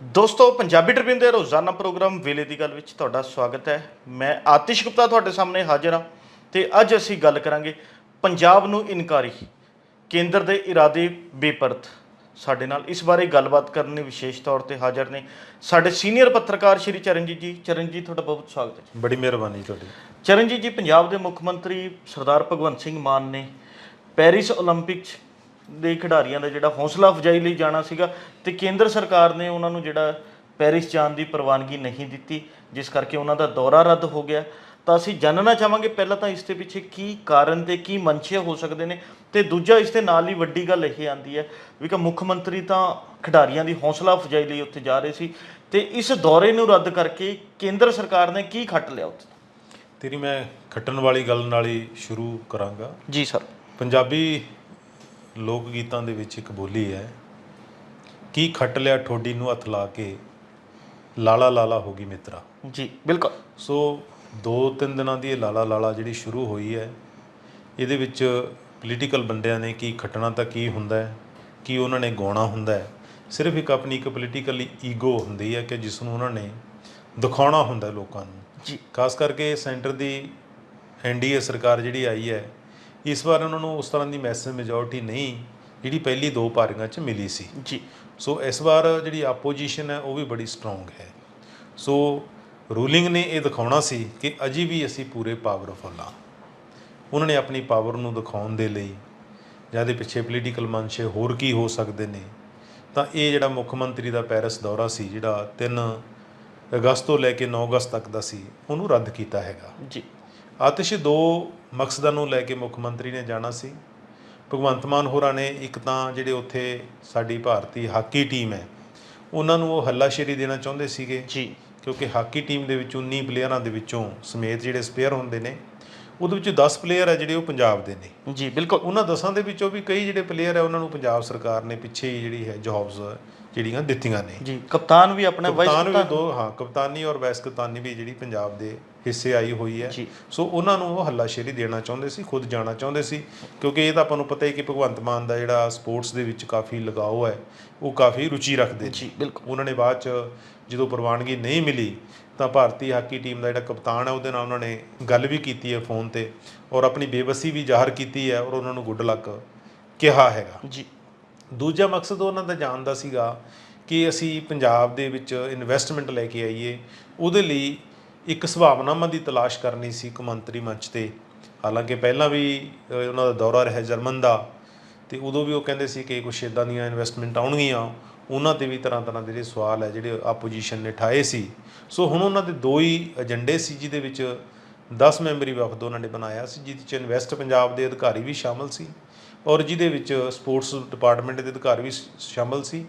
ਦੋਸਤੋ ਪੰਜਾਬੀ ਟ੍ਰਿਬਿਊਨ ਦੇ ਰੋਜ਼ਾਨਾ ਪ੍ਰੋਗਰਾਮ ਵੇਲੇ ਦੀ ਗੱਲ ਵਿੱਚ ਤੁਹਾਡਾ ਸਵਾਗਤ ਹੈ। ਮੈਂ ਆਤਿਸ਼ ਗੁਪਤਾ ਤੁਹਾਡੇ ਸਾਹਮਣੇ ਹਾਜ਼ਰ ਹਾਂ ਤੇ ਅੱਜ ਅਸੀਂ ਗੱਲ ਕਰਾਂਗੇ ਪੰਜਾਬ ਨੂੰ ਇਨਕਾਰੀ ਕੇਂਦਰ ਦੇ ਇਰਾਦੇ ਬੇਪਰਤ। ਸਾਡੇ ਨਾਲ ਇਸ ਬਾਰੇ ਗੱਲਬਾਤ ਕਰਨ ਲਈ ਵਿਸ਼ੇਸ਼ ਤੌਰ ਤੇ ਹਾਜ਼ਰ ਨੇ ਸਾਡੇ ਸੀਨੀਅਰ ਪੱਤਰਕਾਰ ਸ਼੍ਰੀ ਚਰਨਜੀਤ ਜੀ। ਚਰਨਜੀਤ ਤੁਹਾਡਾ ਬਹੁਤ ਸਵਾਗਤ ਹੈ ਬੜੀ ਮਿਹਰਬਾਨੀ ਤੁਹਾਡੀ। ਚਰਨਜੀਤ ਜੀ ਪੰਜਾਬ ਦੇ ਮੁੱਖ ਮੰਤਰੀ ਸਰਦਾਰ ਭਗਵੰਤ ਸਿੰਘ ਮਾਨ ਨੇ ਪੈਰਿਸ 올림픽 'ਚ ਦੇ ਖਿਡਾਰੀਆਂ ਦਾ ਜਿਹੜਾ ਹੌਸਲਾ ਅਫਜਾਈ ਲਈ ਜਾਣਾ ਸੀਗਾ ਤੇ ਕੇਂਦਰ ਸਰਕਾਰ ਨੇ ਉਹਨਾਂ ਨੂੰ ਜਿਹੜਾ ਪੈਰਿਸ ਜਾਣ ਦੀ ਪ੍ਰਵਾਨਗੀ ਨਹੀਂ ਦਿੱਤੀ ਜਿਸ ਕਰਕੇ ਉਹਨਾਂ ਦਾ ਦੌਰਾ ਰੱਦ ਹੋ ਗਿਆ। ਤਾਂ ਅਸੀਂ ਜਾਣਨਾ ਚਾਹਾਂਗੇ ਪਹਿਲਾਂ ਤਾਂ ਇਸ ਦੇ ਪਿੱਛੇ ਕੀ ਕਾਰਨ ਤੇ ਕੀ ਮਨਸ਼ੇ ਹੋ ਸਕਦੇ ਨੇ ਤੇ ਦੂਜਾ ਇਸ ਦੇ ਨਾਲ ਹੀ ਵੱਡੀ ਗੱਲ ਇਹ ਆਂਦੀ ਹੈ ਵੀ ਕਿ ਮੁੱਖ ਮੰਤਰੀ ਤਾਂ ਖਿਡਾਰੀਆਂ ਦੀ ਹੌਸਲਾ ਅਫਜਾਈ ਲਈ ਉੱਥੇ ਜਾ ਰਹੇ ਸੀ ਤੇ ਇਸ ਦੌਰੇ ਨੂੰ ਰੱਦ ਕਰਕੇ ਕੇਂਦਰ ਸਰਕਾਰ ਨੇ ਕੀ ਖੱਟ ਲਿਆ ਉੱਥੇ? ਤੇਰੀ ਮੈਂ ਖੱਟਣ ਵਾਲੀ ਗੱਲ ਨਾਲ ਹੀ ਸ਼ੁਰੂ ਕਰਾਂਗਾ। ਜੀ ਸਰ। ਪੰਜਾਬੀ ਲੋਕ ਗੀਤਾਂ ਦੇ ਵਿੱਚ ਇੱਕ ਬੋਲੀ ਹੈ ਕੀ ਖੱਟ ਲਿਆ ਠੋਡੀ ਨੂੰ ਹੱਥ ਲਾ ਕੇ ਲਾਲਾ ਲਾਲਾ ਹੋ ਗਈ ਮਿੱਤਰਾ। ਜੀ ਬਿਲਕੁਲ। ਸੋ ਦੋ ਤਿੰਨ ਦਿਨਾਂ ਦੀ ਇਹ ਲਾਲਾ ਲਾਲਾ ਜਿਹੜੀ ਸ਼ੁਰੂ ਹੋਈ ਹੈ ਇਹਦੇ ਵਿੱਚ ਪੋਲੀਟੀਕਲ ਬੰਦਿਆਂ ਨੇ ਕੀ ਖੱਟਣਾ ਤਾਂ ਕੀ ਹੁੰਦਾ ਹੈ ਕੀ ਉਹਨਾਂ ਨੇ ਗਾਉਣਾ ਹੁੰਦਾ ਹੈ ਸਿਰਫ ਇੱਕ ਆਪਣੀ ਇੱਕ ਪੋਲੀਟੀਕਲ ਈਗੋ ਹੁੰਦੀ ਹੈ ਕਿ ਜਿਸ ਨੂੰ ਉਹਨਾਂ ਨੇ ਦਿਖਾਉਣਾ ਹੁੰਦਾ ਲੋਕਾਂ ਨੂੰ। ਜੀ। ਖਾਸ ਕਰਕੇ ਸੈਂਟਰ ਦੀ ਐਨਡੀਏ ਸਰਕਾਰ ਜਿਹੜੀ ਆਈ ਹੈ ਇਸ ਵਾਰ ਉਹਨਾਂ ਨੂੰ ਉਸ ਤਰ੍ਹਾਂ ਦੀ ਮੈਸਿਵ ਮੈਜੋਰਟੀ ਨਹੀਂ ਜਿਹੜੀ ਪਹਿਲੀ ਦੋ ਪਾਰੀਆਂ 'ਚ ਮਿਲੀ ਸੀ। ਜੀ। ਸੋ ਇਸ ਵਾਰ ਜਿਹੜੀ ਆਪੋਜੀਸ਼ਨ ਹੈ ਉਹ ਵੀ ਬੜੀ ਸਟਰੋਂਗ ਹੈ। ਸੋ ਰੂਲਿੰਗ ਨੇ ਇਹ ਦਿਖਾਉਣਾ ਸੀ ਕਿ ਅਜੇ ਵੀ ਅਸੀਂ ਪੂਰੇ ਪਾਵਰਫੁਲ ਹਾਂ। ਉਹਨਾਂ ਨੇ ਆਪਣੀ ਪਾਵਰ ਨੂੰ ਦਿਖਾਉਣ ਦੇ ਲਈ ਜਾਂ ਇਹਦੇ ਪਿੱਛੇ ਪੋਲੀਟੀਕਲ ਮਨਸ਼ੇ ਹੋਰ ਕੀ ਹੋ ਸਕਦੇ ਨੇ ਤਾਂ ਇਹ ਜਿਹੜਾ ਮੁੱਖ ਮੰਤਰੀ ਦਾ ਪੈਰਿਸ ਦੌਰਾ ਸੀ ਜਿਹੜਾ 3 ਅਗਸਤ ਤੋਂ ਲੈ ਕੇ 9 ਅਗਸਤ ਤੱਕ ਦਾ ਸੀ ਉਹਨੂੰ ਰੱਦ ਕੀਤਾ ਹੈਗਾ। ਜੀ। ਆਤਿਸ਼ ਦੋ ਮਕਸਦਾਂ ਨੂੰ ਲੈ ਕੇ ਮੁੱਖ ਮੰਤਰੀ ਨੇ ਜਾਣਾ ਸੀ। ਭਗਵੰਤ ਮਾਨ ਹੋਰਾਂ ਨੇ ਇੱਕ ਤਾਂ ਜਿਹੜੇ ਉੱਥੇ ਸਾਡੀ ਭਾਰਤੀ ਹਾਕੀ ਟੀਮ ਹੈ ਉਹਨਾਂ ਨੂੰ ਉਹ ਹੱਲਾਸ਼ੇਰੀ ਦੇਣਾ ਚਾਹੁੰਦੇ ਸੀਗੇ। ਜੀ। ਕਿਉਂਕਿ ਹਾਕੀ ਟੀਮ ਦੇ ਵਿੱਚ 19 ਪਲੇਅਰਾਂ ਦੇ ਵਿੱਚੋਂ ਸਮੇਤ ਜਿਹੜੇ ਸਪੇਅਰ ਹੁੰਦੇ ਨੇ ਉਹਦੇ ਵਿੱਚ 10 ਪਲੇਅਰ ਹੈ ਜਿਹੜੇ ਉਹ ਪੰਜਾਬ ਦੇ ਨੇ। ਜੀ ਬਿਲਕੁਲ। ਉਹਨਾਂ ਦਸਾਂ ਦੇ ਵਿੱਚੋਂ ਵੀ ਕਈ ਜਿਹੜੇ ਪਲੇਅਰ ਹੈ ਉਹਨਾਂ ਨੂੰ ਪੰਜਾਬ ਸਰਕਾਰ ਨੇ ਪਿੱਛੇ ਹੀ ਜਿਹੜੀ ਹੈ ਜੌਬਸ ਜਿਹੜੀਆਂ ਦਿੱਤੀਆਂ ਨੇ। ਜੀ ਕਪਤਾਨ ਵੀ ਆਪਣਾ ਵਾਈਸ ਕਪਤਾਨ ਵੀ ਦੋ ਹਾਂ ਕਪਤਾਨੀ ਔਰ ਵਾਈਸ ਕਪਤਾਨੀ ਵੀ ਜਿਹੜੀ ਪੰਜਾਬ ਦੇ ਹਿੱਸੇ ਆਈ ਹੋਈ ਹੈ। ਸੋ ਉਹਨਾਂ ਨੂੰ ਉਹ ਹੱਲਾਸ਼ੇਰੀ ਦੇਣਾ ਚਾਹੁੰਦੇ ਸੀ ਖੁਦ ਜਾਣਾ ਚਾਹੁੰਦੇ ਸੀ ਕਿਉਂਕਿ ਇਹ ਤਾਂ ਆਪਾਂ ਨੂੰ ਪਤਾ ਹੀ ਕਿ ਭਗਵੰਤ ਮਾਨ ਦਾ ਜਿਹੜਾ ਸਪੋਰਟਸ ਦੇ ਵਿੱਚ ਕਾਫੀ ਲਗਾਓ ਹੈ ਉਹ ਕਾਫੀ ਰੁਚੀ ਰੱਖਦੇ ਜੀ ਬਿਲਕੁਲ। ਉਹਨਾਂ ਨੇ ਬਾਅਦ ਚ ਜਦੋਂ ਪ੍ਰਵਾਨਗੀ ਨਹੀਂ ਮਿਲੀ ਤਾਂ ਭਾਰਤੀ ਹਾਕੀ ਟੀਮ ਦਾ ਜਿਹੜਾ ਕਪਤਾਨ ਹੈ ਉਹਦੇ ਨਾਲ ਉਹਨਾਂ ਨੇ ਗੱਲ ਵੀ ਕੀਤੀ ਹੈ ਫੋਨ ਤੇ ਔਰ ਆਪਣੀ ਬੇਬਸੀ ਵੀ ਜ਼ਾਹਰ ਕੀਤੀ ਹੈ ਔਰ ਉਹਨਾਂ ਨੂੰ ਗੁੱਡ ਲੱਕ ਕਿਹਾ ਹੈਗਾ। ਜੀ। ਦੂਜਾ ਮਕਸਦ ਉਹਨਾਂ ਦਾ ਜਾਣ ਦਾ ਸੀਗਾ ਕਿ ਅਸੀਂ ਪੰਜਾਬ ਦੇ ਵਿੱਚ ਇਨਵੈਸਟਮੈਂਟ ਲੈ ਕੇ ਆਈਏ ਉਹਦੇ ਲਈ ਇੱਕ ਸੁਭਾਵਨਾਵਾਂ ਦੀ ਤਲਾਸ਼ ਕਰਨੀ ਸੀ ਕੌਮਾਂਤਰੀ ਮੰਚ ਤੇ। ਹਾਲਾਂਕਿ ਪਹਿਲਾਂ ਵੀ ਉਹਨਾਂ ਦਾ ਦੌਰਾ ਰਿਹਾ ਜਰਮਨ ਦਾ ਤੇ ਉਦੋਂ ਵੀ ਉਹ ਕਹਿੰਦੇ ਸੀ ਕਿ ਕੁਛ ਇਦਾਂ ਦੀਆਂ ਇਨਵੈਸਟਮੈਂਟ ਆਉਣਗੀਆਂ। ਉਹਨਾਂ ਤੇ ਵੀ ਤਰ੍ਹਾਂ ਤਰ੍ਹਾਂ ਦੇ ਜਿਹੜੇ ਸਵਾਲ ਹੈ, ਜਿਹੜੇ ਆਪੋਜੀਸ਼ਨ ਨੇ ਠਾਏ ਸੀ। ਸੋ ਹੁਣ ਉਹਨਾਂ ਦੇ ਦੋ ਹੀ ਏਜੰਡੇ ਸੀ, ਜਿਹਦੇ ਵਿੱਚ 10 ਮੈਂਬਰੀ ਵਫਦ ਉਹਨਾਂ ਨੇ ਬਣਾਇਆ ਸੀ, ਜਿਹਦੇ ਚ ਇਨਵੈਸਟ ਪੰਜਾਬ ਦੇ ਅਧਿਕਾਰੀ ਵੀ ਸ਼ਾਮਲ ਸੀ ਔਰ ਜਿਹਦੇ ਵਿੱਚ ਸਪੋਰਟਸ ਡਿਪਾਰਟਮੈਂਟ ਦੇ ਅਧਿਕਾਰੀ ਵੀ ਸ਼- ਸ਼ਾਮਲ ਸੀ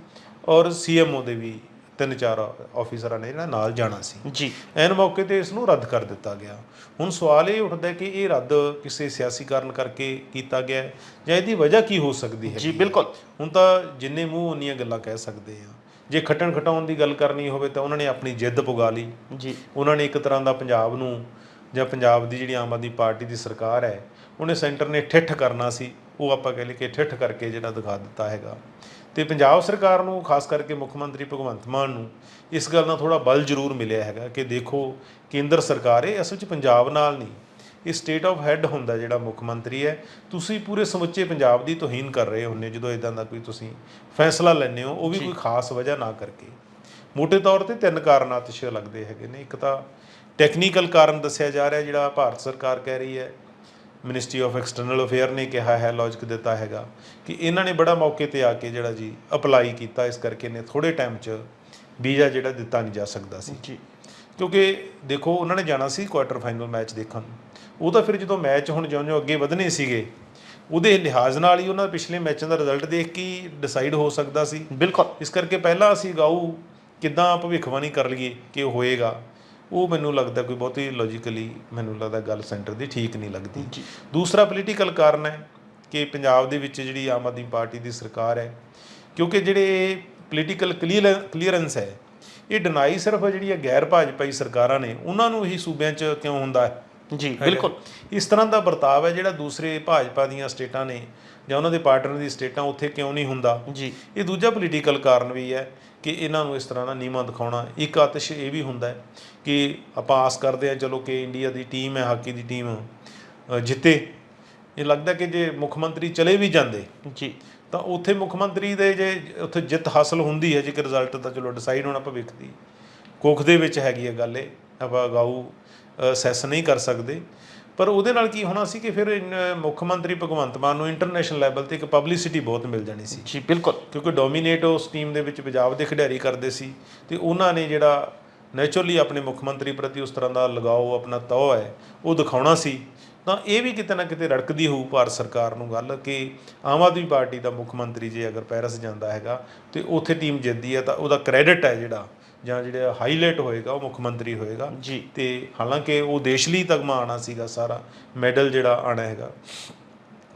ਔਰ ਸੀਐਮਓ ਦੇ ਵੀ ਤਿੰਨ ਚਾਰ ਆਫੀਸਰਾਂ ਨੇ ਜਿਹੜਾ ਨਾਲ ਜਾਣਾ ਸੀ। ਜੀ। ਐਨ ਮੌਕੇ ਤੇ ਇਸ ਨੂੰ ਰੱਦ ਕਰ ਦਿੱਤਾ ਗਿਆ। ਹੁਣ ਸਵਾਲ ਇਹ ਉੱਠਦਾ ਕਿ ਇਹ ਰੱਦ ਕਿਸੇ ਸਿਆਸੀ ਕਾਰਨ ਕਰਕੇ ਕੀਤਾ ਗਿਆ ਜਾਂ ਇਹਦੀ ਵਜ੍ਹਾ ਕੀ ਹੋ ਸਕਦੀ ਹੈ? ਜੀ ਬਿਲਕੁਲ। ਹੁਣ ਤਾਂ ਜਿੰਨੇ ਮੂੰਹ ਉਨੀਆਂ ਗੱਲਾਂ ਕਹਿ ਸਕਦੇ ਆ। ਜੇ ਖੱਟਣ ਖਟਾਉਣ ਦੀ ਗੱਲ ਕਰਨੀ ਹੋਵੇ ਤਾਂ ਉਹਨਾਂ ਨੇ ਆਪਣੀ ਜਿੱਦ ਪੁਗਾ ਲਈ। ਜੀ। ਉਹਨਾਂ ਨੇ ਇੱਕ ਤਰ੍ਹਾਂ ਦਾ ਪੰਜਾਬ ਨੂੰ ਜਾਂ ਪੰਜਾਬ ਦੀ ਜਿਹੜੀ ਆਮ ਆਦਮੀ ਪਾਰਟੀ ਦੀ ਸਰਕਾਰ ਹੈ ਉਹਨੇ ਸੈਂਟਰ ਨੇ ਠਿੱਠ ਕਰਨਾ ਸੀ। ਉਹ ਆਪਾਂ ਕਹਿ ਲਈ ਕਿ ਠਿੱਠ ਕਰਕੇ ਜਿਹੜਾ ਦਿਖਾ ਦਿੱਤਾ ਹੈਗਾ। ਤੇ ਪੰਜਾਬ ਸਰਕਾਰ ਨੂੰ ਖਾਸ ਕਰਕੇ ਮੁੱਖ ਮੰਤਰੀ ਭਗਵੰਤ ਮਾਨ ਨੂੰ ਇਸ ਗੱਲ ਨਾਲ ਥੋੜਾ ਬਲ ਜ਼ਰੂਰ ਮਿਲਿਆ ਹੈਗਾ ਕਿ ਦੇਖੋ ਕੇਂਦਰ ਸਰਕਾਰ ਇਹ ਅਸਲ 'ਚ ਪੰਜਾਬ ਨਾਲ ਨਹੀਂ ਇਹ ਸਟੇਟ ਆਫ ਹੈੱਡ ਹੁੰਦਾ ਜਿਹੜਾ ਮੁੱਖ ਮੰਤਰੀ ਹੈ। ਤੁਸੀਂ ਪੂਰੇ ਸਮੁੱਚੇ ਪੰਜਾਬ ਦੀ ਤੋਹੀਨ ਕਰ ਰਹੇ ਹੁੰਦੇ ਹੋ ਜਦੋਂ ਇਦਾਂ ਦਾ ਕੋਈ ਤੁਸੀਂ ਫੈਸਲਾ ਲੈਂਦੇ ਹੋ ਉਹ ਵੀ ਕੋਈ ਖਾਸ ਵਜ੍ਹਾ ਨਾ ਕਰਕੇ। ਮੋٹے ਤੌਰ ਤੇ ਤਿੰਨ ਕਾਰਨ ਆਤਿਸ਼ ਲੱਗਦੇ ਹੈਗੇ ਨੇ। ਇੱਕ ਤਾਂ ਟੈਕਨੀਕਲ ਕਾਰਨ ਦੱਸਿਆ ਜਾ ਰਿਹਾ ਜਿਹੜਾ ਭਾਰਤ ਸਰਕਾਰ ਕਹਿ ਰਹੀ ਹੈ। ਮਿਨਿਸਟਰੀ ਆਫ ਐਕਸਟਰਨਲ ਅਫੇਅਰ ਨੇ ਕਿਹਾ ਹੈ ਲੌਜਿਕ ਦਿੱਤਾ ਹੈਗਾ ਕਿ ਇਹਨਾਂ ਨੇ ਬੜਾ ਮੌਕੇ ਤੇ ਆ ਕੇ ਜਿਹੜਾ ਜੀ ਅਪਲਾਈ ਕੀਤਾ ਇਸ ਕਰਕੇ ਨੇ ਥੋੜੇ ਟਾਈਮ 'ਚ ਵੀਜ਼ਾ ਜਿਹੜਾ ਦਿੱਤਾ ਨਹੀਂ ਜਾ ਸਕਦਾ ਸੀ। ਜੀ। ਕਿਉਂਕਿ ਦੇਖੋ ਉਹਨਾਂ ਨੇ ਜਾਣਾ ਸੀ ਕੁਆਟਰ ਫਾਈਨਲ ਮੈਚ ਦੇਖਣ। ਉਹ ਤਾਂ ਫਿਰ ਜਦੋਂ ਮੈਚ ਹੁਣ ਜਿਉਂ-ਜਿਉਂ ਅੱਗੇ ਵਧਨੇ ਸੀਗੇ ਉਹਦੇ ਲਿਹਾਜ਼ ਨਾਲ ਹੀ ਉਹਨਾਂ ਦੇ ਪਿਛਲੇ ਮੈਚਾਂ ਦਾ ਰਿਜ਼ਲਟ ਦੇਖ ਕੇ ਡਿਸਾਈਡ ਹੋ ਸਕਦਾ ਸੀ। ਬਿਲਕੁਲ। ਇਸ ਕਰਕੇ ਪਹਿਲਾਂ ਅਸੀਂ ਗਾਊ ਕਿੱਦਾਂ ਭਵਿੱਖਬਾਣੀ ਕਰ ਲਈਏ ਕਿ ਹੋਏਗਾ। ਉਹ ਮੈਨੂੰ ਲੱਗਦਾ ਕੋਈ ਬਹੁਤੀ ਲੌਜੀਕਲੀ ਮੈਨੂੰ ਲੱਗਦਾ ਗੱਲ ਸੈਂਟਰ ਦੀ ਠੀਕ ਨਹੀਂ ਲੱਗਦੀ। ਦੂਸਰਾ ਪੋਲੀਟੀਕਲ ਕਾਰਨ ਹੈ ਕਿ ਪੰਜਾਬ ਦੇ ਵਿੱਚ ਜਿਹੜੀ ਆਮ ਆਦਮੀ ਪਾਰਟੀ ਦੀ ਸਰਕਾਰ ਹੈ ਕਿਉਂਕਿ ਜਿਹੜੇ ਪੋਲੀਟੀਕਲ ਕਲੀਅਰੈਂਸ ਹੈ ਇਹ ਡਿਨਾਈ ਸਿਰਫ ਜਿਹੜੀ ਹੈ ਗੈਰ ਭਾਜਪਾਈ ਸਰਕਾਰਾਂ ਨੇ ਉਹਨਾਂ ਨੂੰ ਹੀ ਸੂਬਿਆਂ 'ਚ ਕਿਉਂ ਹੁੰਦਾ ਹੈ? ਜੀ। ਬਿਲਕੁਲ। ਇਸ ਤਰ੍ਹਾਂ ਦਾ ਵਰਤਾਵ ਹੈ ਜਿਹੜਾ ਦੂਸਰੇ ਭਾਜਪਾ ਦੀਆਂ ਸਟੇਟਾਂ ਨੇ ਜਾਂ ਉਹਨਾਂ ਦੇ ਪਾਰਟਨਰ ਦੀ ਸਟੇਟਾਂ ਉੱਥੇ ਕਿਉਂ ਨਹੀਂ ਹੁੰਦਾ? ਜੀ। ਇਹ ਦੂਜਾ ਪੋਲੀਟੀਕਲ ਕਾਰਨ ਵੀ ਹੈ। ਕਿ ਇਹਨਾਂ ਨੂੰ ਇਸ ਤਰ੍ਹਾਂ ਦਾ ਨੀਮਾ ਦਿਖਾਉਣਾ ਇੱਕ ਆਤਿਸ਼ ਇਹ ਵੀ ਹੁੰਦਾ ਹੈ ਕਿ ਆਪਾਂ ਆਸ ਕਰਦੇ ਹਾਂ ਚਲੋ ਕਿ ਇੰਡੀਆ ਦੀ ਟੀਮ ਹੈ ਹਾਕੀ ਦੀ ਟੀਮ ਜਿੱਤੇ। ਇਹ ਲੱਗਦਾ ਕਿ ਜੇ ਮੁੱਖ ਮੰਤਰੀ ਚਲੇ ਵੀ ਜਾਂਦੇ ਜੀ। ਤਾਂ ਉੱਥੇ ਮੁੱਖ ਮੰਤਰੀ ਦੇ ਜੇ ਉੱਥੇ ਜਿੱਤ ਹਾਸਲ ਹੁੰਦੀ ਹੈ ਜੇਕਰ ਰਿਜ਼ਲਟ ਤਾਂ ਚਲੋ ਡਿਸਾਈਡ ਹੋਣਾ ਭਵਿੱਖ ਦੀ ਕੁੱਖ ਦੇ ਵਿੱਚ ਹੈਗੀ ਹੈ ਗੱਲ ਇਹ ਆਪਾਂ ਗਾਊ ਸੈਸ ਨਹੀਂ ਕਰ ਸਕਦੇ। ਪਰ ਉਹਦੇ ਨਾਲ ਕੀ ਹੋਣਾ ਸੀ ਕਿ ਫਿਰ ਮੁੱਖ ਮੰਤਰੀ ਭਗਵੰਤ ਮਾਨ ਨੂੰ ਇੰਟਰਨੈਸ਼ਨਲ ਲੈਵਲ ਤੇ ਇੱਕ ਪਬਲਿਸਿਟੀ ਬਹੁਤ ਮਿਲ ਜਾਣੀ ਸੀ। ਜੀ ਬਿਲਕੁਲ। ਕਿਉਂਕਿ ਡੋਮੀਨੇਟ ਉਸ ਟੀਮ ਦੇ ਵਿੱਚ ਪੰਜਾਬ ਦੇ ਖਿਡਾਰੀ ਕਰਦੇ ਸੀ ਤੇ ਉਹਨਾਂ ਨੇ ਜਿਹੜਾ ਨੇਚਰਲੀ ਆਪਣੇ ਮੁੱਖ ਮੰਤਰੀ ਪ੍ਰਤੀ ਉਸ ਤਰ੍ਹਾਂ ਦਾ ਲਗਾਓ ਆਪਣਾ ਤੌ ਹੈ ਉਹ ਦਿਖਾਉਣਾ ਸੀ। ਤਾਂ ਇਹ ਵੀ ਕਿਤੇ ਨਾ ਕਿਤੇ ਰੜਕਦੀ ਹੋਊ ਭਾਰਤ ਸਰਕਾਰ ਨੂੰ ਗੱਲ ਕਿ ਆਮ ਆਦਮੀ ਪਾਰਟੀ ਦਾ ਮੁੱਖ ਮੰਤਰੀ ਜੇ ਅਗਰ ਪੈਰਿਸ ਜਾਂਦਾ ਹੈਗਾ ਤੇ ਉੱਥੇ ਟੀਮ ਜਿੱਤਦੀ ਹੈ ਤਾਂ ਉਹਦਾ ਕ੍ਰੈਡਿਟ ਹੈ ਜਿਹੜਾ। ਜਾਂ ਜਿਹੜਾ ਹਾਈਲਾਈਟ ਹੋਏਗਾ ਉਹ ਮੁੱਖ ਮੰਤਰੀ ਹੋਏਗਾ। ਜੀ। ਤੇ ਹਾਲਾਂਕਿ ਉਹ ਦੇਸ਼ ਲਈ ਤਗਮਾ ਆਣਾ ਸੀਗਾ ਸਾਰਾ ਮੈਡਲ ਜਿਹੜਾ ਆਣਾ ਹੈਗਾ।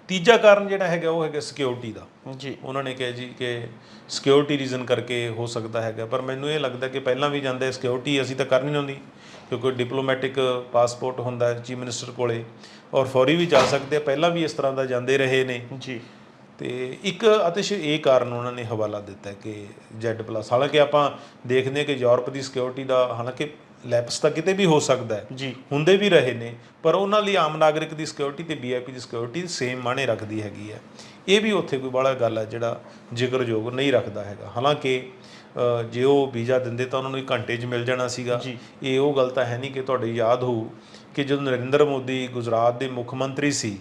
ਤੀਜਾ ਕਾਰਨ ਜਿਹੜਾ ਹੈਗਾ ਉਹ ਹੈਗਾ ਸਿਕਿਉਰਿਟੀ ਦਾ। ਜੀ। ਉਹਨਾਂ ਨੇ ਕਿਹਾ ਜੀ ਕਿ ਸਿਕਿਉਰਿਟੀ ਰੀਜ਼ਨ ਕਰਕੇ ਹੋ ਸਕਦਾ ਹੈਗਾ ਪਰ ਮੈਨੂੰ ਇਹ ਲੱਗਦਾ ਕਿ ਪਹਿਲਾਂ ਵੀ ਜਾਂਦੇ ਸਿਕਿਉਰਿਟੀ ਅਸੀਂ ਤਾਂ ਕਰਨੀ ਨਹੀਂ ਹੁੰਦੀ ਕਿਉਂਕਿ ਡਿਪਲੋਮੈਟਿਕ ਪਾਸਪੋਰਟ ਹੁੰਦਾ ਹੈ ਚੀਫ ਮਿਨਿਸਟਰ ਕੋਲੇ ਔਰ ਫੌਰੀ ਵੀ ਜਾ ਸਕਦੇ ਪਹਿਲਾਂ ਵੀ ਇਸ ਤਰ੍ਹਾਂ ਦਾ ਜਾਂਦੇ ਰਹੇ ਨੇ। ਜੀ। ਤੇ ਇੱਕ ਅਤਿਸ਼ ਇਹ ਕਾਰਨ ਉਹਨਾਂ ਨੇ ਹਵਾਲਾ ਦਿੱਤਾ ਕਿ ਜ਼ੈਡ ਪਲੱਸ ਹਾਲਾਂਕਿ ਆਪਾਂ ਦੇਖਦੇ ਹਾਂ ਕਿ ਯੂਰਪ ਦੀ ਸਿਕਿਉਰਿਟੀ ਦਾ ਹਾਲਾਂਕਿ ਲੈਪਸ ਤਾਂ ਕਿਤੇ ਵੀ ਹੋ ਸਕਦਾ ਹੈ। ਜੀ। ਹੁੰਦੇ ਵੀ ਰਹੇ ਨੇ ਪਰ ਉਹਨਾਂ ਲਈ ਆਮ ਨਾਗਰਿਕ ਦੀ ਸਿਕਿਉਰਿਟੀ ਤੇ ਵੀਆਈਪੀ ਦੀ ਸਿਕਿਉਰਿਟੀ ਸੇਮ ਮਾਣੇ ਰੱਖਦੀ ਹੈਗੀ ਹੈ। ਇਹ ਵੀ ਉੱਥੇ ਕੋਈ ਬੜਾ ਗੱਲ ਹੈ ਜਿਹੜਾ ਜ਼ਿਕਰਯੋਗ ਨਹੀਂ ਰੱਖਦਾ ਹੈਗਾ। ਹਾਲਾਂਕਿ ਜੇ ਉਹ ਵੀਜ਼ਾ ਦਿੰਦੇ ਤਾਂ ਉਹਨਾਂ ਨੂੰ ਇੱਕ ਘੰਟੇ 'ਚ ਮਿਲ ਜਾਣਾ ਸੀਗਾ। ਇਹ ਉਹ ਗੱਲ ਤਾਂ ਹੈ ਨਹੀਂ ਕਿ ਤੁਹਾਡੇ ਯਾਦ ਹੋਊ ਕਿ ਜਦੋਂ ਨਰਿੰਦਰ ਮੋਦੀ ਗੁਜਰਾਤ ਦੇ ਮੁੱਖ ਮੰਤਰੀ ਸੀ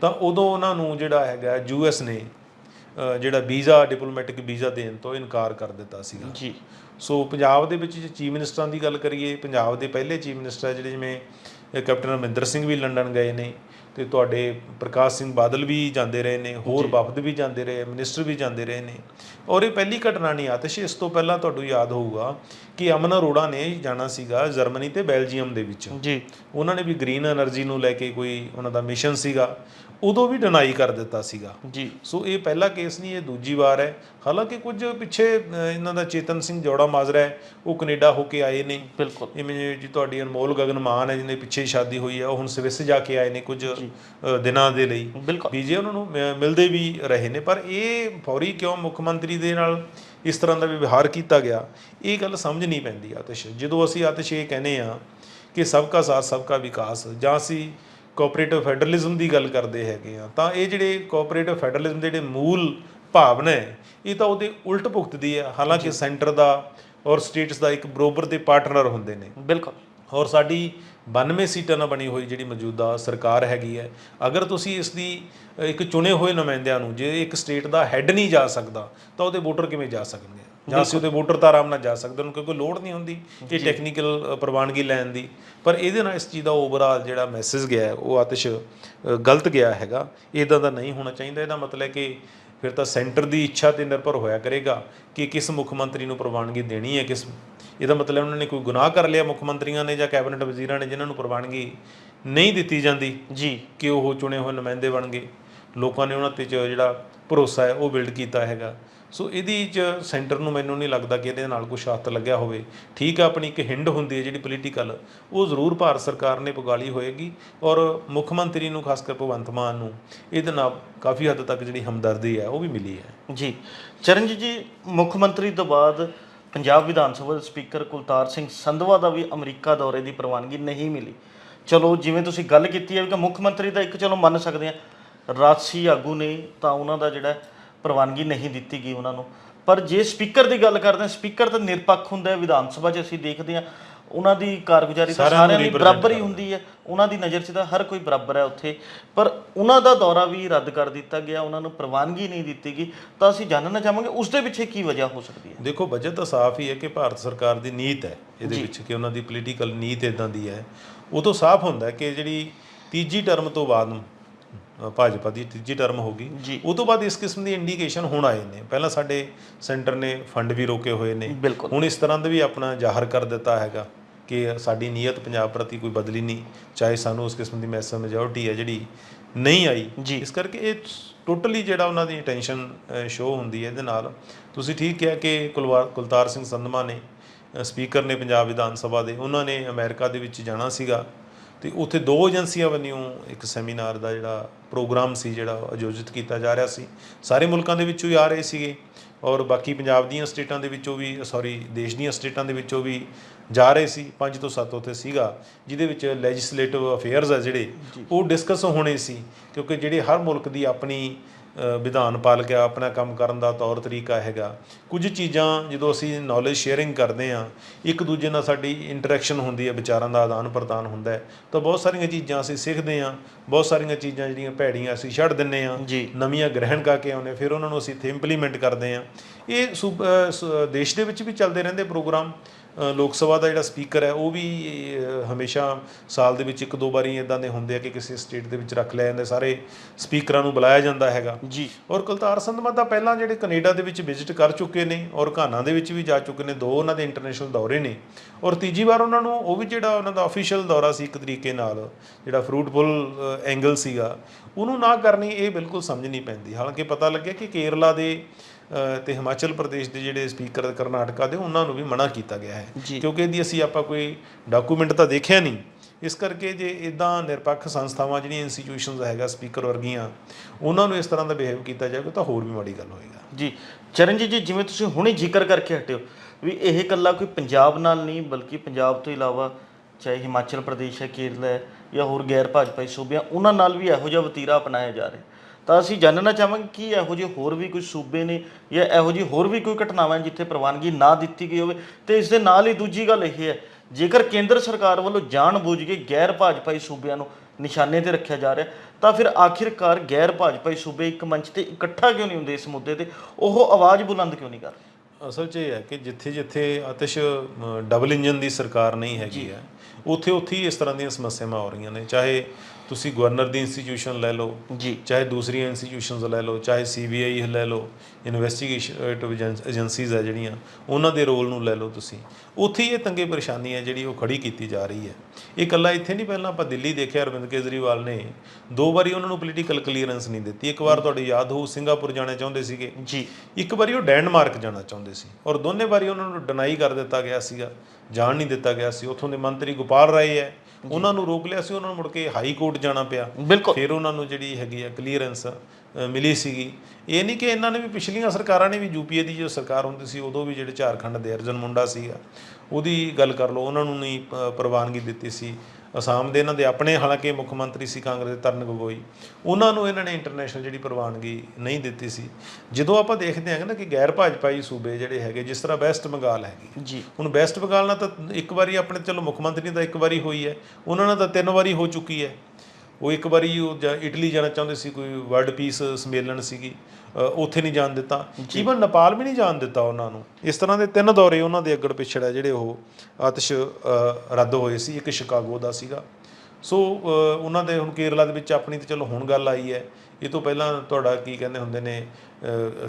ਤਾਂ ਉਦੋਂ ਉਹਨਾਂ ਨੂੰ ਜਿਹੜਾ ਹੈਗਾ ਯੂਐਸ ਨੇ ਜਿਹੜਾ ਵੀਜ਼ਾ ਡਿਪਲੋਮੈਟਿਕ ਵੀਜ਼ਾ ਦੇਣ ਤੋਂ ਇਨਕਾਰ ਕਰ ਦਿੱਤਾ ਸੀਗਾ। ਜੀ। ਸੋ ਪੰਜਾਬ ਦੇ ਵਿੱਚ ਜੇ ਚੀਫ ਮਿਨਿਸਟਰਾਂ ਦੀ ਗੱਲ ਕਰੀਏ ਪੰਜਾਬ ਦੇ ਪਹਿਲੇ ਚੀਫ ਮਿਨਿਸਟਰ ਜਿਹੜੇ ਜਿਵੇਂ ਕੈਪਟਨ ਅਮਰਿੰਦਰ ਸਿੰਘ ਵੀ ਲੰਡਨ ਗਏ ਨੇ ਤੇ ਤੁਹਾਡੇ ਪ੍ਰਕਾਸ਼ ਸਿੰਘ ਬਾਦਲ ਵੀ ਜਾਂਦੇ ਰਹੇ ਨੇ ਹੋਰ ਵਫਦ ਵੀ ਜਾਂਦੇ ਰਹੇ ਮਿਨਿਸਟਰ ਵੀ ਜਾਂਦੇ ਰਹੇ ਨੇ। ਔਰ ਇਹ ਪਹਿਲੀ ਘਟਨਾ ਨਹੀਂ ਆਤਿਸ਼ ਇਸ ਤੋਂ ਪਹਿਲਾਂ ਤੁਹਾਨੂੰ ਯਾਦ ਹੋਊਗਾ ਕਿ ਅਮਨ ਅਰੋੜਾ ਨੇ ਜਾਣਾ ਸੀਗਾ ਜਰਮਨੀ ਤੇ ਬੈਲਜੀਅਮ ਦੇ ਵਿੱਚ। ਜੀ। ਉਹਨਾਂ ਨੇ ਵੀ ਗ੍ਰੀਨ એનર્ਜੀ ਨੂੰ ਲੈ ਕੇ ਕੋਈ ਉਹਨਾਂ ਦਾ ਮਿਸ਼ਨ ਸੀਗਾ। ਉਦੋਂ ਵੀ ਡਿਨਾਈ ਕਰ ਦਿੱਤਾ ਸੀਗਾ। ਜੀ। ਸੋ ਇਹ ਪਹਿਲਾ ਕੇਸ ਨਹੀਂ ਇਹ ਦੂਜੀ ਵਾਰ ਹੈ। ਹਾਲਾਂਕਿ ਕੁਝ ਪਿੱਛੇ ਅ, ਇਹਨਾਂ ਦਾ ਚੇਤਨ ਸਿੰਘ ਜੋੜਾ ਮਾਜਰਾ ਹੈ ਉਹ ਕੈਨੇਡਾ ਹੋ ਕੇ ਆਏ ਨੇ। ਬਿਲਕੁਲ। ਇਵੇਂ ਜੀ ਤੁਹਾਡੀ ਅਨਮੋਲ ਗਗਨ ਮਾਨ ਹੈ ਜਿਹਨੇ ਪਿੱਛੇ ਹੀ ਸ਼ਾਦੀ ਹੋਈ ਹੈ ਉਹ ਹੁਣ ਸਵਿਸ ਜਾ ਕੇ ਆਏ ਨੇ ਕੁਝ ਅ, ਦਿਨਾਂ ਦੇ ਲਈ। ਬਿਲਕੁਲ। ਵੀਜ਼ੇ ਉਹਨਾਂ ਨੂੰ ਮ- ਮਿਲਦੇ ਵੀ ਰਹੇ ਨੇ ਪਰ ਇਹ ਫੌਰੀ ਕਿਉਂ ਮੁੱਖ ਮੰਤਰੀ ਦੇ ਨਾਲ ਇਸ ਤਰ੍ਹਾਂ ਦਾ ਵਿਵਹਾਰ ਕੀਤਾ ਗਿਆ ਇਹ ਗੱਲ ਸਮਝ ਨਹੀਂ ਪੈਂਦੀ ਆਤਿਸ਼। ਜਦੋਂ ਅਸੀਂ ਆਤਿਸ਼ ਇਹ ਕਹਿੰਦੇ ਆ ਕਿ ਸਬਕਾ ਸਾਥ ਸਬਕਾ ਵਿਕਾਸ ਜਾਂ ਅਸੀਂ ਕੋਆਪਰੇਟਿਵ ਫੈਡਰਲਿਜ਼ਮ ਦੀ ਗੱਲ ਕਰਦੇ ਹੈਗੇ ਆ ਤਾਂ ਇਹ ਜਿਹੜੇ ਕੋਆਪਰੇਟਿਵ ਫੈਡਰਲਿਜ਼ਮ ਦੇ ਜਿਹੜੇ ਮੂਲ ਭਾਵਨਾ ਹੈ ਇਹ ਤਾਂ ਉਹਦੇ ਉਲਟ ਭੁਗਤਦੀ ਹੈ। ਹਾਲਾਂਕਿ ਸੈਂਟਰ ਦਾ ਔਰ ਸਟੇਟਸ ਦਾ ਇੱਕ ਬਰੋਬਰ ਦੇ ਪਾਰਟਨਰ ਹੁੰਦੇ ਨੇ। ਬਿਲਕੁਲ। ਔਰ ਸਾਡੀ 92 ਸੀਟਾਂ ਨਾਲ ਬਣੀ ਹੋਈ ਜਿਹੜੀ ਮੌਜੂਦਾ ਸਰਕਾਰ ਹੈਗੀ ਹੈ ਅਗਰ ਤੁਸੀਂ ਇਸ ਦੀ ਇੱਕ ਚੁਣੇ ਹੋਏ ਨੁਮਾਇੰਦਿਆਂ ਨੂੰ ਜੇ ਇੱਕ ਸਟੇਟ ਦਾ ਹੈੱਡ ਨਹੀਂ ਜਾ ਸਕਦਾ ਤਾਂ ਉਹਦੇ ਵੋਟਰ ਕਿਵੇਂ ਜਾ ਸਕਣਗੇ? ਜਾਂ ਅਸੀਂ ਉਹਦੇ ਵੋਟਰ ਤਾਂ ਆਰਾਮ ਨਾਲ ਜਾ ਸਕਦੇ ਹਾਂ ਕਿਉਂਕਿ ਲੋੜ ਨਹੀਂ ਹੁੰਦੀ ਇਹ ਟੈਕਨੀਕਲ ਪ੍ਰਵਾਨਗੀ ਲੈਣ ਦੀ। ਪਰ ਇਹਦੇ ਨਾਲ ਇਸ ਚੀਜ਼ ਦਾ ਓਵਰਆਲ ਜਿਹੜਾ ਮੈਸੇਜ ਗਿਆ ਉਹ ਆਤਿਸ਼ ਗਲਤ ਗਿਆ ਹੈਗਾ। ਇਦਾਂ ਦਾ ਨਹੀਂ ਹੋਣਾ ਚਾਹੀਦਾ ਇਹਦਾ ਮਤਲਬ ਹੈ ਕਿ ਫਿਰ ਤਾਂ ਸੈਂਟਰ ਦੀ ਇੱਛਾ ਤੇ ਨਿਰਭਰ ਹੋਇਆ ਕਰੇਗਾ ਕਿ ਕਿਸ ਮੁੱਖ ਮੰਤਰੀ ਨੂੰ ਪ੍ਰਵਾਨਗੀ ਦੇਣੀ ਹੈ ਕਿਸ ਇਹਦਾ ਮਤਲਬ ਉਹਨਾਂ ਨੇ ਕੋਈ ਗੁਨਾਹ ਕਰ ਲਿਆ ਮੁੱਖ ਮੰਤਰੀਆਂ ਨੇ ਜਾਂ ਕੈਬਨਿਟ ਵਜ਼ੀਰਾਂ ਨੇ ਜਿਨ੍ਹਾਂ ਨੂੰ ਪ੍ਰਵਾਨਗੀ ਨਹੀਂ ਦਿੱਤੀ ਜਾਂਦੀ ਜੀ। ਕਿ ਉਹ ਚੁਣੇ ਹੋਏ ਨੁਮਾਇੰਦੇ ਬਣ ਗਏ। ਲੋਕਾਂ ਨੇ ਉਹਨਾਂ ਤੇ ਜਿਹੜਾ ਭਰੋਸਾ ਹੈ ਉਹ ਬਿਲਡ ਕੀਤਾ ਹੈਗਾ। ਸੋ ਇਹਦੀ ਚ ਸੈਂਟਰ ਨੂੰ ਮੈਨੂੰ ਨਹੀਂ ਲੱਗਦਾ ਕਿ ਇਹਦੇ ਨਾਲ ਕੁਝ ਹੱਥ ਲੱਗਿਆ ਹੋਵੇ। ਠੀਕ ਆ, ਆਪਣੀ ਇੱਕ ਹਿੰਡ ਹੁੰਦੀ ਹੈ ਜਿਹੜੀ ਪੋਲੀਟੀਕਲ ਉਹ ਜ਼ਰੂਰ ਭਾਰਤ ਸਰਕਾਰ ਨੇ ਪੁਗਾਲੀ ਹੋਏਗੀ ਔਰ ਮੁੱਖ ਮੰਤਰੀ ਨੂੰ, ਖਾਸ ਕਰ ਭਗਵੰਤ ਮਾਨ ਨੂੰ, ਇਹਦੇ ਨਾਲ ਕਾਫੀ ਹੱਦ ਤੱਕ ਜਿਹੜੀ ਹਮਦਰਦੀ ਹੈ, ਉਹ ਵੀ ਮਿਲੀ ਹੈ। ਜੀ। ਚਰਨਜੀਤ ਜੀ, ਮੁੱਖ ਮੰਤਰੀ ਤੋਂ ਬਾਅਦ ਪੰਜਾਬ ਵਿਧਾਨ ਸਭਾ ਦੇ ਸਪੀਕਰ ਕੁਲਤਾਰ ਸਿੰਘ ਸੰਧਵਾ ਦਾ ਵੀ ਅਮਰੀਕਾ ਦੌਰੇ ਦੀ ਪ੍ਰਵਾਨਗੀ ਨਹੀਂ ਮਿਲੀ। ਚਲੋ, ਜਿਵੇਂ ਤੁਸੀਂ ਗੱਲ ਕੀਤੀ ਹੈ ਕਿ ਮੁੱਖ ਮੰਤਰੀ ਦਾ ਇੱਕ, ਚਲੋ ਮੰਨ ਸਕਦੇ ਆ ਰਾਜਸੀ ਆਗੂ ਨੇ, ਤਾਂ ਉਹਨਾਂ ਦਾ ਜਿਹੜਾ ਪ੍ਰਵਾਨਗੀ ਨਹੀਂ ਦਿੱਤੀ ਗਈ ਉਹਨਾਂ ਨੂੰ। ਪਰ ਜੇ ਸਪੀਕਰ ਦੀ ਗੱਲ ਕਰਦੇ ਹਾਂ ਸਪੀਕਰ ਤਾਂ ਨਿਰਪੱਖ ਹੁੰਦਾ ਹੈ ਵਿਧਾਨ ਸਭਾ 'ਚ ਅਸੀਂ ਦੇਖਦੇ ਹਾਂ। ਉਹਨਾਂ ਦੀ ਕਾਰਗੁਜ਼ਾਰੀ ਤਾਂ ਸਾਰਿਆਂ represent ਬਰਾਬਰ ਹੀ ਹੁੰਦੀ ਹੈ। ਉਹਨਾਂ ਦੀ ਨਜ਼ਰ 'ਚ ਤਾਂ ਹਰ ਕੋਈ ਬਰਾਬਰ ਹੈ ਉੱਥੇ। ਪਰ ਉਹਨਾਂ ਦਾ ਦੌਰਾ ਵੀ ਰੱਦ ਕਰ ਦਿੱਤਾ ਗਿਆ ਉਹਨਾਂ ਨੂੰ ਪ੍ਰਵਾਨਗੀ ਨਹੀਂ ਦਿੱਤੀ ਗਈ। ਤਾਂ ਅਸੀਂ ਜਾਣਨਾ ਚਾਹਾਂਗੇ ਉਸ ਦੇ ਪਿੱਛੇ ਕੀ ਵਜ੍ਹਾ ਹੋ ਸਕਦੀ ਹੈ? ਦੇਖੋ ਬਜਟ ਤਾਂ ਸਾਫ਼ ਹੀ ਹੈ ਕਿ ਭਾਰਤ ਸਰਕਾਰ ਦੀ ਨੀਤ ਹੈ ਇਹਦੇ ਵਿੱਚ ਕਿ ਉਹਨਾਂ ਦੀ ਪੋਲੀਟੀਕਲ ਨੀਤ ਇਦਾਂ ਦੀ ਹੈ। ਉਹ ਤੋਂ ਸਾਫ਼ ਹੁੰਦਾ ਹੈ ਕਿ ਜਿਹੜੀ ਤੀਜੀ ਟਰਮ ਤੋਂ ਬਾਅਦ ਭਾਜਪਾ ਦੀ ਤੀਜੀ ਟਰਮ ਹੋਗੀ ਜੀ। ਉਹ ਤੋਂ ਬਾਅਦ ਇਸ ਕਿਸਮ ਦੀ ਇੰਡੀਕੇਸ਼ਨ ਹੁਣ ਆਏ ਨੇ। ਪਹਿਲਾਂ ਸਾਡੇ ਸੈਂਟਰ ਨੇ ਫੰਡ ਵੀ ਰੋਕੇ ਹੋਏ ਨੇ। ਹੁਣ ਇਸ ਤਰ੍ਹਾਂ ਦਾ ਵੀ ਆਪਣਾ ਜ਼ਾਹਰ ਕਰ ਦਿੱਤਾ ਹੈਗਾ ਕਿ ਸਾਡੀ ਨੀਅਤ ਪੰਜਾਬ ਪ੍ਰਤੀ ਕੋਈ ਬਦਲੀ ਨਹੀਂ। ਚਾਹੇ ਸਾਨੂੰ ਉਸ ਕਿਸਮ ਦੀ ਮੈਸੇਜ ਮੈਜੋਰਟੀ ਹੈ ਜਿਹੜੀ ਨਹੀਂ ਆਈ। ਇਸ ਕਰਕੇ ਇਹ ਟੋਟਲੀ ਜਿਹੜਾ ਉਹਨਾਂ ਦੀ ਇੰਟੈਂਸ਼ਨ ਸ਼ੋ ਹੁੰਦੀ ਹੈ ਇਹਦੇ ਨਾਲ। ਤੁਸੀਂ ਠੀਕ ਕਿਹਾ ਕਿ ਕੁਲਵਾਰ ਕੁਲਤਾਰ ਸਿੰਘ ਸੰਧਮਾ ਨੇ ਸਪੀਕਰ ਨੇ ਪੰਜਾਬ ਵਿਧਾਨ ਸਭਾ ਦੇ। ਉਹਨਾਂ ਨੇ ਅਮਰੀਕਾ ਦੇ ਵਿੱਚ ਜਾਣਾ ਸੀਗਾ। ਤੇ ਉੱਥੇ ਦੋ ਏਜੰਸੀਆਂ ਵੱਲੋਂ ਇੱਕ ਸੈਮੀਨਾਰ ਦਾ ਜਿਹੜਾ ਪ੍ਰੋਗਰਾਮ ਸੀ ਜਿਹੜਾ ਆਯੋਜਿਤ ਕੀਤਾ ਜਾ ਰਿਹਾ ਸੀ। ਸਾਰੇ ਮੁਲਕਾਂ ਦੇ ਵਿੱਚੋਂ ਹੀ ਆ ਰਹੇ ਸੀਗੇ ਔਰ ਬਾਕੀ ਪੰਜਾਬ ਦੀਆਂ ਸਟੇਟਾਂ ਦੇ ਵਿੱਚੋਂ ਵੀ ਸੌਰੀ ਦੇਸ਼ ਦੀਆਂ ਸਟੇਟਾਂ ਦੇ ਵਿੱਚੋਂ ਵੀ ਜਾ ਰਹੇ ਸੀ। 5 ਤੋਂ 7 ਉੱਥੇ ਸੀਗਾ ਜਿਹਦੇ ਵਿੱਚ ਲੈਜਿਸਲੇਟਿਵ ਅਫੇਅਰਸ ਆ ਜਿਹੜੇ ਉਹ ਡਿਸਕਸ ਹੋਣੇ ਸੀ ਕਿਉਂਕਿ ਜਿਹੜੇ ਹਰ ਮੁਲਕ ਦੀ ਆਪਣੀ ਵਿਧਾਨ ਪਾਲਿਕਾ ਆਪਣਾ ਕੰਮ ਕਰਨ ਦਾ ਤੌਰ ਤਰੀਕਾ ਹੈਗਾ। ਕੁਝ ਚੀਜ਼ਾਂ ਜਦੋਂ ਅਸੀਂ ਨੌਲੇਜ ਸ਼ੇਅਰਿੰਗ ਕਰਦੇ ਆ ਇੱਕ ਦੂਜੇ ਨਾਲ ਸਾਡੀ ਇੰਟਰੈਕਸ਼ਨ ਹੁੰਦੀ ਹੈ ਵਿਚਾਰਾਂ ਦਾ ਆਦਾਨ ਪ੍ਰਦਾਨ ਹੁੰਦਾ ਹੈ। ਤਾਂ ਬਹੁਤ ਸਾਰੀਆਂ ਚੀਜ਼ਾਂ ਅਸੀਂ ਸਿੱਖਦੇ ਆ ਬਹੁਤ ਸਾਰੀਆਂ ਚੀਜ਼ਾਂ ਜਿਹੜੀਆਂ ਭੈੜੀਆਂ ਅਸੀਂ ਛੱਡ ਦਿੰਨੇ ਆ ਨਵੀਆਂ ਗ੍ਰਹਿਣ ਕਰਕੇ ਆਉਂਦੇ ਫਿਰ ਉਹਨਾਂ ਨੂੰ ਅਸੀਂ ਇੱਥੇ ਇੰਪਲੀਮੈਂਟ ਕਰਦੇ ਆ ਇਹ ਦੇਸ਼ ਦੇ ਵਿੱਚ ਵੀ ਚੱਲਦੇ ਰਹਿੰਦੇ ਪ੍ਰੋਗਰਾਮ ਲੋਕ ਸਭਾ ਦਾ ਜਿਹੜਾ ਸਪੀਕਰ ਹੈ ਉਹ ਵੀ ਹਮੇਸ਼ਾ ਸਾਲ ਦੇ ਵਿੱਚ ਇੱਕ ਦੋ ਵਾਰੀ ਇਦਾਂ ਦੇ ਹੁੰਦੇ ਆ ਕਿ ਕਿਸੇ ਸਟੇਟ ਦੇ ਵਿੱਚ ਰੱਖ ਲਿਆ ਜਾਂਦੇ ਸਾਰੇ ਸਪੀਕਰਾਂ ਨੂੰ ਬੁਲਾਇਆ ਜਾਂਦਾ ਹੈਗਾ। ਜੀ। ਔਰ ਕੁਲਤਾਰ ਸੰਧਮਾ ਤਾਂ ਪਹਿਲਾਂ ਜਿਹੜੇ ਕੈਨੇਡਾ ਦੇ ਵਿੱਚ ਵਿਜ਼ਿਟ ਕਰ ਚੁੱਕੇ ਨੇ ਔਰ ਘਾਨਾ ਦੇ ਵਿੱਚ ਵੀ ਜਾ ਚੁੱਕੇ ਨੇ ਦੋ ਉਹਨਾਂ ਦੇ ਇੰਟਰਨੈਸ਼ਨਲ ਦੌਰੇ ਨੇ। ਔਰ ਤੀਜੀ ਵਾਰ ਉਹਨਾਂ ਨੂੰ ਉਹ ਵੀ ਜਿਹੜਾ ਉਹਨਾਂ ਦਾ ਅਫੀਸ਼ੀਅਲ ਦੌਰਾ ਸੀ ਇੱਕ ਤਰੀਕੇ ਨਾਲ ਜਿਹੜਾ ਫਰੂਟਫੁਲ ਐਂਗਲ ਸੀਗਾ ਉਹਨੂੰ ਨਾ ਕਰਨੀ ਇਹ ਬਿਲਕੁਲ ਸਮਝ ਨਹੀਂ ਪੈਂਦੀ। ਹਾਲਾਂਕਿ ਪਤਾ ਲੱਗਿਆ ਕਿ ਕੇਰਲਾ ਦੇ ਤੇ ਹਿਮਾਚਲ ਪ੍ਰਦੇਸ਼ ਦੇ ਜਿਹੜੇ ਸਪੀਕਰ ਕਰਨਾਟਕਾ ਦੇ ਉਹਨਾਂ ਨੂੰ ਵੀ ਮਨਾ ਕੀਤਾ ਗਿਆ ਹੈ। ਕਿਉਂਕਿ ਇਹਦੀ ਅਸੀਂ ਆਪਾਂ ਕੋਈ ਡਾਕੂਮੈਂਟ ਤਾਂ ਦੇਖਿਆ ਨਹੀਂ। ਇਸ ਕਰਕੇ ਜੇ ਇਦਾਂ ਨਿਰਪੱਖ ਸੰਸਥਾਵਾਂ ਜਿਹੜੀਆਂ ਇੰਸਟੀਟਿਊਸ਼ਨਸ ਹੈਗਾ ਸਪੀਕਰ ਵਰਗੀਆਂ ਉਹਨਾਂ ਨੂੰ ਇਸ ਤਰ੍ਹਾਂ ਦਾ ਬਿਹੇਵ ਕੀਤਾ ਜਾਵੇ ਤਾਂ ਹੋਰ ਵੀ ਮਾੜੀ ਗੱਲ ਹੋਏਗਾ। ਜੀ। ਚਰਨਜੀਤ ਜੀ ਜਿਵੇਂ ਤੁਸੀਂ ਹੁਣੇ ਜ਼ਿਕਰ ਕਰਕੇ ਹਟਿਓ ਵੀ ਇਹ ਇਕੱਲਾ ਕੋਈ ਪੰਜਾਬ ਨਾਲ ਨਹੀਂ ਬਲਕਿ ਪੰਜਾਬ ਤੋਂ ਇਲਾਵਾ ਚਾਹੇ ਹਿਮਾਚਲ ਪ੍ਰਦੇਸ਼ ਹੈ ਕੇਰਲਾ ਹੈ ਜਾਂ ਹੋਰ ਗੈਰ ਭਾਜਪਾਈ ਸੂਬਿਆਂ ਉਹਨਾਂ ਨਾਲ ਵੀ ਇਹੋ ਜਿਹਾ ਵਤੀਰਾ ਅਪਣਾਇਆ ਜਾ ਰਿਹਾ। ਤਾਂ ਅਸੀਂ ਜਾਣਨਾ ਚਾਹਾਂਗੇ ਕਿ ਇਹੋ ਜਿਹੇ ਹੋਰ ਵੀ ਕੋਈ ਸੂਬੇ ਨੇ ਜਾਂ ਇਹੋ ਜਿਹੀ ਹੋਰ ਵੀ ਕੋਈ ਘਟਨਾਵਾਂ ਜਿੱਥੇ ਪ੍ਰਵਾਨਗੀ ਨਾ ਦਿੱਤੀ ਗਈ ਹੋਵੇ ਤੇ ਇਸ ਦੇ ਨਾਲ ਹੀ ਦੂਜੀ ਗੱਲ ਇਹ ਹੈ ਜੇਕਰ ਕੇਂਦਰ ਸਰਕਾਰ ਵੱਲੋਂ ਜਾਣਬੁੱਝ ਕੇ ਗੈਰ ਭਾਜਪਾਈ ਸੂਬਿਆਂ ਨੂੰ ਨਿਸ਼ਾਨੇ ਤੇ ਰੱਖਿਆ ਜਾ ਰਿਹਾ ਤਾਂ ਫਿਰ ਆਖਿਰਕਾਰ ਗੈਰ ਭਾਜਪਾਈ ਸੂਬੇ ਇੱਕ ਮੰਚ ਤੇ ਇਕੱਠਾ ਕਿਉਂ ਨਹੀਂ ਹੁੰਦੇ ਇਸ ਮੁੱਦੇ ਤੇ? ਉਹ ਆਵਾਜ਼ ਬੁਲੰਦ ਕਿਉਂ ਨਹੀਂ ਕਰ ਰਹੇ? ਅਸਲ 'ਚ ਇਹ ਹੈ ਕਿ ਜਿੱਥੇ ਜਿੱਥੇ ਆਤਿਸ਼ ਡਬਲ ਇੰਜਨ ਦੀ ਸਰਕਾਰ ਨਹੀਂ ਹੈਗੀ ਹੈ ਉੱਥੇ ਉੱਥੇ ਹੀ ਇਸ ਤਰ੍ਹਾਂ ਦੀਆਂ ਸਮੱਸਿਆਵਾਂ ਹੋ ਰਹੀਆਂ ਨੇ ਚਾਹੇ ਤੁਸੀਂ ਗਵਰਨਰ ਦੀ ਇੰਸਟੀਟਿਊਸ਼ਨ ਲੈ ਲਓ ਜੀ। ਚਾਹੇ ਦੂਸਰੀਆਂ ਇੰਸਟੀਟਿਊਸ਼ਨਸ ਲੈ ਲਓ ਚਾਹੇ ਸੀਬੀਆਈ ਲੈ ਲਓ ਇਨਵੈਸਟੀਗੇਟਿਵ ਏਜੰਸੀਜ਼ ਹੈ ਜਿਹੜੀਆਂ ਉਹਨਾਂ ਦੇ ਰੋਲ ਨੂੰ ਲੈ ਲਓ ਤੁਸੀਂ। ਉੱਥੇ ਇਹ ਤੰਗੇ ਪਰੇਸ਼ਾਨੀ ਹੈ ਜਿਹੜੀ ਉਹ ਖੜੀ ਕੀਤੀ ਜਾ ਰਹੀ ਹੈ। ਇਹ ਇਕੱਲਾ ਇੱਥੇ ਨਹੀਂ ਪਹਿਲਾਂ ਆਪਾਂ ਦਿੱਲੀ ਦੇਖਿਆ ਅਰਵਿੰਦ ਕੇਜਰੀਵਾਲ ਨੇ ਦੋ ਵਾਰੀ ਉਹਨਾਂ ਨੂੰ ਪੋਲੀਟੀਕਲ ਕਲੀਅਰੈਂਸ ਨਹੀਂ ਦਿੱਤੀ। ਇੱਕ ਵਾਰ ਤੁਹਾਡੇ ਯਾਦ ਹੋਊ ਸਿੰਗਾਪੁਰ ਜਾਣਾ ਚਾਹੁੰਦੇ ਸੀਗੇ। ਜੀ। ਇੱਕ ਵਾਰੀ ਉਹ ਡੈਨਮਾਰਕ ਜਾਣਾ ਚਾਹੁੰਦੇ ਸੀ ਔਰ ਦੋਨੇ ਵਾਰੀ ਉਹਨਾਂ ਨੂੰ ਡਿਨਾਈ ਕਰ ਦਿੱਤਾ ਗਿਆ ਸੀਗਾ ਜਾਣ ਨਹੀਂ ਦਿੱਤਾ ਗਿਆ ਸੀ। ਉੱਥੋਂ ਦੇ ਮੰਤਰੀ ਗੋਪਾਲ ਰਾਏ ਹੈ ਉਹਨਾਂ ਨੂੰ ਰੋਕ ਲਿਆ ਸੀ ਉਹਨਾਂ ਨੂੰ ਮੁੜ ਕੇ ਹਾਈ ਕੋਰਟ ਜਾਣਾ ਪਿਆ। ਫਿਰ ਉਹਨਾਂ ਨੂੰ ਜਿਹੜੀ ਹੈਗੀ ਆ ਕਲੀਅਰੈਂਸ ਮਿਲੀ ਸੀਗੀ। ਇਹ ਨਹੀਂ ਕਿ ਇਹਨਾਂ ਨੇ ਵੀ ਪਿਛਲੀਆਂ ਸਰਕਾਰਾਂ ਨੇ ਵੀ ਯੂਪੀਏ ਦੀ ਜੋ ਸਰਕਾਰ ਹੁੰਦੀ ਸੀ ਉਦੋਂ ਵੀ ਜਿਹੜੇ ਝਾਰਖੰਡ ਦੇ ਅਰਜਨ ਮੁੰਡਾ ਸੀਗਾ। ਉਹਦੀ ਗੱਲ ਕਰ ਲਓ ਉਹਨਾਂ ਨੂੰ ਨਹੀਂ ਪ੍ਰਵਾਨਗੀ ਦਿੱਤੀ ਸੀ। ਅਸਾਮ ਦੇ ਇਹਨਾਂ ਦੇ ਆਪਣੇ ਹਾਲਾਂਕਿ ਮੁੱਖ ਮੰਤਰੀ ਸੀ ਕਾਂਗਰਸ ਦੇ ਤਰਨ ਗਗੋਈ ਉਹਨਾਂ ਨੂੰ ਇਹਨਾਂ ਨੇ ਇੰਟਰਨੈਸ਼ਨਲ ਜਿਹੜੀ ਪ੍ਰਵਾਨਗੀ ਨਹੀਂ ਦਿੱਤੀ ਸੀ। ਜਦੋਂ ਆਪਾਂ ਦੇਖਦੇ ਹਾਂ ਨਾ ਕਿ ਗੈਰ ਭਾਜਪਾਈ ਸੂਬੇ ਜਿਹੜੇ ਹੈਗੇ ਜਿਸ ਤਰ੍ਹਾਂ ਵੈਸਟ ਬੰਗਾਲ ਹੈਗੀ ਜੀ। ਹੁਣ ਵੈਸਟ ਬੰਗਾਲ ਨਾਲ ਤਾਂ ਇੱਕ ਵਾਰੀ ਆਪਣੇ ਚਲੋ ਮੁੱਖ ਮੰਤਰੀ ਦਾ ਇੱਕ ਵਾਰੀ ਹੋਈ ਹੈ ਉਹਨਾਂ ਨਾਲ ਤਾਂ ਤਿੰਨ ਵਾਰੀ ਹੋ ਚੁੱਕੀ ਹੈ। ਉਹ ਇੱਕ ਵਾਰੀ ਉਹ ਜਾ- ਇਟਲੀ ਜਾਣਾ ਚਾਹੁੰਦੇ ਸੀ ਕੋਈ ਵਰਲਡ ਪੀਸ ਸੰਮੇਲਨ ਸੀਗੀ। ਉੱਥੇ ਨਹੀਂ ਜਾਣ ਦਿੱਤਾ। ਈਵਨ ਨੇਪਾਲ ਵੀ ਨਹੀਂ ਜਾਣ ਦਿੱਤਾ ਉਹਨਾਂ ਨੂੰ। ਇਸ ਤਰ੍ਹਾਂ ਦੇ ਤਿੰਨ ਦੌਰੇ ਉਹਨਾਂ ਦੇ ਅੱਗੜ ਪਿਛੜ ਹੈ ਜਿਹੜੇ ਉਹ ਆਤਿਸ਼ ਰੱਦ ਹੋਏ ਸੀ। ਇੱਕ ਸ਼ਿਕਾਗੋ ਦਾ ਸੀਗਾ। ਸੋ ਉਹਨਾਂ ਦੇ ਹੁਣ ਕੇਰਲਾ ਦੇ ਵਿੱਚ ਆਪਣੀ ਤੇ ਚਲੋ ਹੁਣ ਗੱਲ ਆਈ ਹੈ। ਇਹ ਤੋਂ ਪਹਿਲਾਂ ਤੁਹਾਡਾ ਕੀ ਕਹਿੰਦੇ ਹੁੰਦੇ ਨੇ